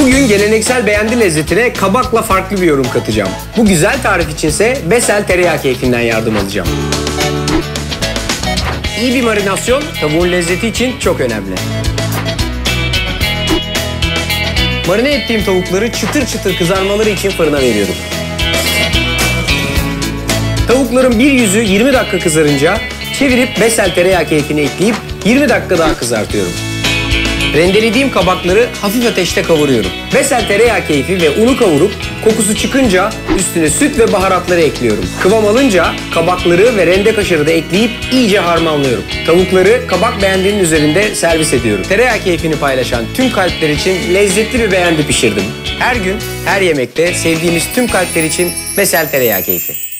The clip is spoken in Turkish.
Bugün geleneksel beğendi lezzetine kabakla farklı bir yorum katacağım. Bu güzel tarif içinse Besel tereyağı keyfinden yardım alacağım. İyi bir marinasyon tavuğun lezzeti için çok önemli. Marine ettiğim tavukları çıtır çıtır kızarmaları için fırına veriyorum. Tavukların bir yüzü 20 dakika kızarınca çevirip besel tereyağı keyfini ekleyip 20 dakika daha kızartıyorum. Rendelediğim kabakları hafif ateşte kavuruyorum. Besel tereyağı keyfi ve unu kavurup kokusu çıkınca üstüne süt ve baharatları ekliyorum. Kıvam alınca kabakları ve rende kaşarı da ekleyip iyice harmanlıyorum. Tavukları kabak beğendiğinin üzerinde servis ediyorum. Tereyağı keyfini paylaşan tüm kalpler için lezzetli bir beğendi pişirdim. Her gün, her yemekte sevdiğiniz tüm kalpler için Besel tereyağı keyfi.